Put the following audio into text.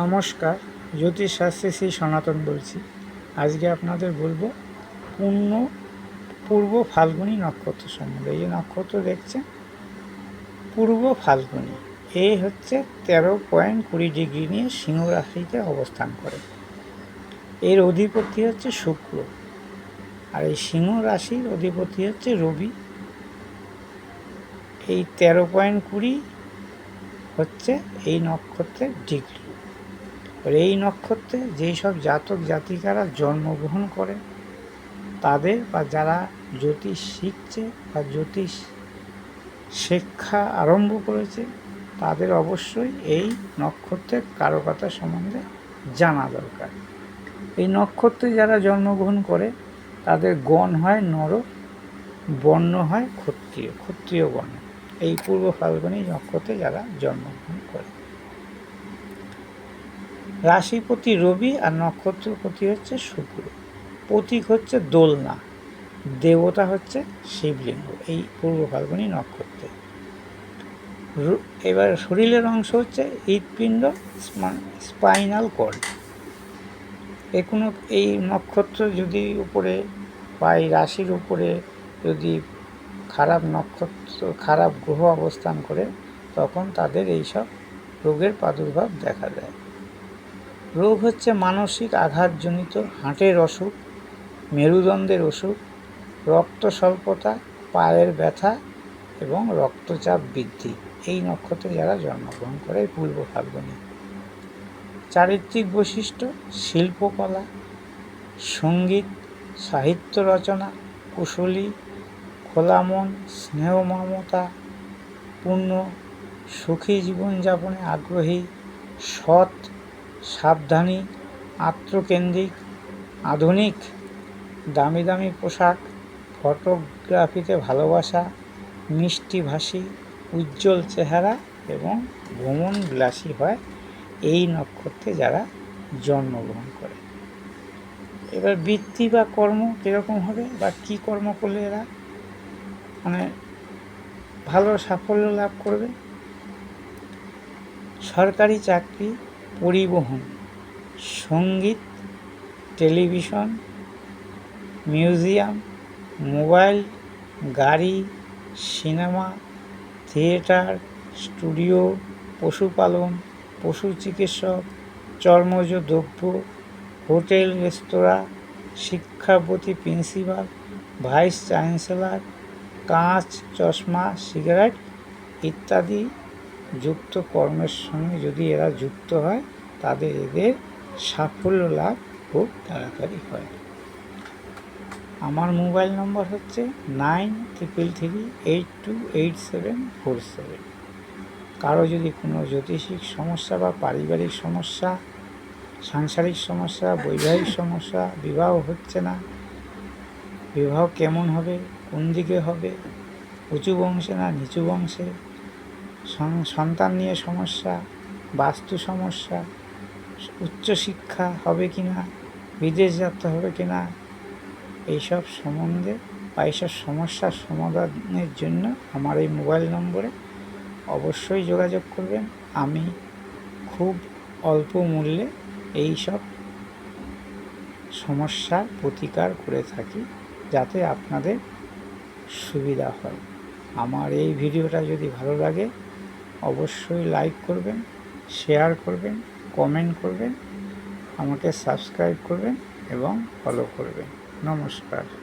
নমস্কার জ্যোতিষশাস্ত্রে শ্রী সনাতন বলছি। আজকে আপনাদের বলব পূর্ণ, পূর্ব ফাল্গুনী নক্ষত্র সম্বন্ধে। এই নক্ষত্র দেখছেন, পূর্ব ফাল্গুনী এই হচ্ছে তেরো পয়েন্ট কুড়ি ডিগ্রি নিয়ে সিংহ রাশিতে অবস্থান করে। এর অধিপতি হচ্ছে শুক্র, আর এই সিংহ রাশির অধিপতি হচ্ছে রবি। এই তেরো পয়েন্ট কুড়ি হচ্ছে এই নক্ষত্রের ডিগ্রি। আর এই নক্ষত্রে যেই সব জাতক জাতিকারা জন্মগ্রহণ করে, তাদের বা যারা জ্যোতিষ শিখছে বা জ্যোতিষ শিক্ষা আরম্ভ করেছে, তাদের অবশ্যই এই নক্ষত্রের কারকতা সম্বন্ধে জানা দরকার। এই নক্ষত্রে যারা জন্মগ্রহণ করে, তাদের গণ হয় নর, বর্ণ হয় ক্ষত্রিয় ক্ষত্রিয় বর্ণ। এই পূর্ব ফাল্গুনী নক্ষত্রে যারা জন্মগ্রহণ রাশিপতি রবি আর নক্ষত্রপতি হচ্ছে শুক্র। প্রতীক হচ্ছে দোলনা। দেবতা হচ্ছে শিবলিঙ্গ, এই পূর্ব ফাল্গুনী নক্ষত্রে। এবার শরীরের অংশ হচ্ছে হৃৎপিণ্ড স্পাইনাল কর্ড। এ কোনো, এই নক্ষত্র যদি উপরে বা এই রাশির উপরে যদি খারাপ নক্ষত্র, খারাপ গ্রহ অবস্থান করে, তখন তাদের এইসব রোগের প্রাদুর্ভাব দেখা দেয়। রোগ হচ্ছে মানসিক আঘাতজনিত হাঁটের অসুখ, মেরুদণ্ডের অসুখ রক্ত স্বল্পতা পায়ের ব্যথা এবং রক্তচাপ বৃদ্ধি। এই নক্ষত্রে যারা জন্মগ্রহণ করে পূর্ব ফাল্গুনী। চারিত্রিক বৈশিষ্ট্য, শিল্পকলা, সংগীত, সাহিত্য রচনা, কুশলী খোলা মন স্নেহ মমতা পূর্ণ সুখী জীবনযাপনে আগ্রহী, সৎ সাবধানী, আত্মকেন্দ্রিক, আধুনিক, দামি দামি পোশাক, ফটোগ্রাফিতে ভালোবাসা মিষ্টিভাষী উজ্জ্বল চেহারা এবং ভ্রমণ বিলাসী হয় এই নক্ষত্রে যারা জন্মগ্রহণ করে। এবার বৃত্তি বা কর্ম কীরকম হবে বা কী কর্ম করলে এরা মানে ভালো সাফল্য লাভ করবে? সরকারি চাকরি পরিবহন, সংগীত, টেলিভিশন, মিউজিয়াম, মোবাইল, গাড়ি, সিনেমা, থিয়েটার, স্টুডিও, পশুপালন, পশু চিকিৎসক, চর্মজ দ্রব্য, হোটেল, রেস্তোরাঁ শিক্ষাপতি প্রিন্সিপাল, ভাইস চ্যান্সেলর, কাঁচ, চশমা, সিগারেট ইত্যাদি যুক্ত কর্মের সঙ্গে যদি এরা যুক্ত হয়, তাদের এদের সাফল্য লাভ খুব তাড়াতাড়ি হয়। আমার মোবাইল নম্বর হচ্ছে nine triple three eight two eight seven four seven. কারও যদি কোনো জ্যোতিষিক সমস্যা বা পারিবারিক সমস্যা, সাংসারিক সমস্যা, বৈবাহিক সমস্যা, বিবাহ হচ্ছে না, বিবাহ কেমন হবে, কোন দিকে হবে, উঁচু বংশে না নিচু বংশে সন্তান নিয়ে সমস্যা, বাস্তু সমস্যা উচ্চশিক্ষা হবে কি না, বিদেশ যাত্রা হবে কি না, এইসব সম্বন্ধে বা এইসব সমস্যার সমাধানের জন্য আমার এই মোবাইল নম্বরে অবশ্যই যোগাযোগ করবেন। আমি খুব অল্প মূল্যে এই সব সমস্যার প্রতিকার করে থাকি যাতে আপনাদের সুবিধা হয়। আমার এই ভিডিওটা যদি ভালো লাগে অবশ্যই লাইক করবেন শেয়ার করবেন কমেন্ট করবেন আমাকে সাবস্ক্রাইব করবেন এবং ফলো করবেন। নমস্কার।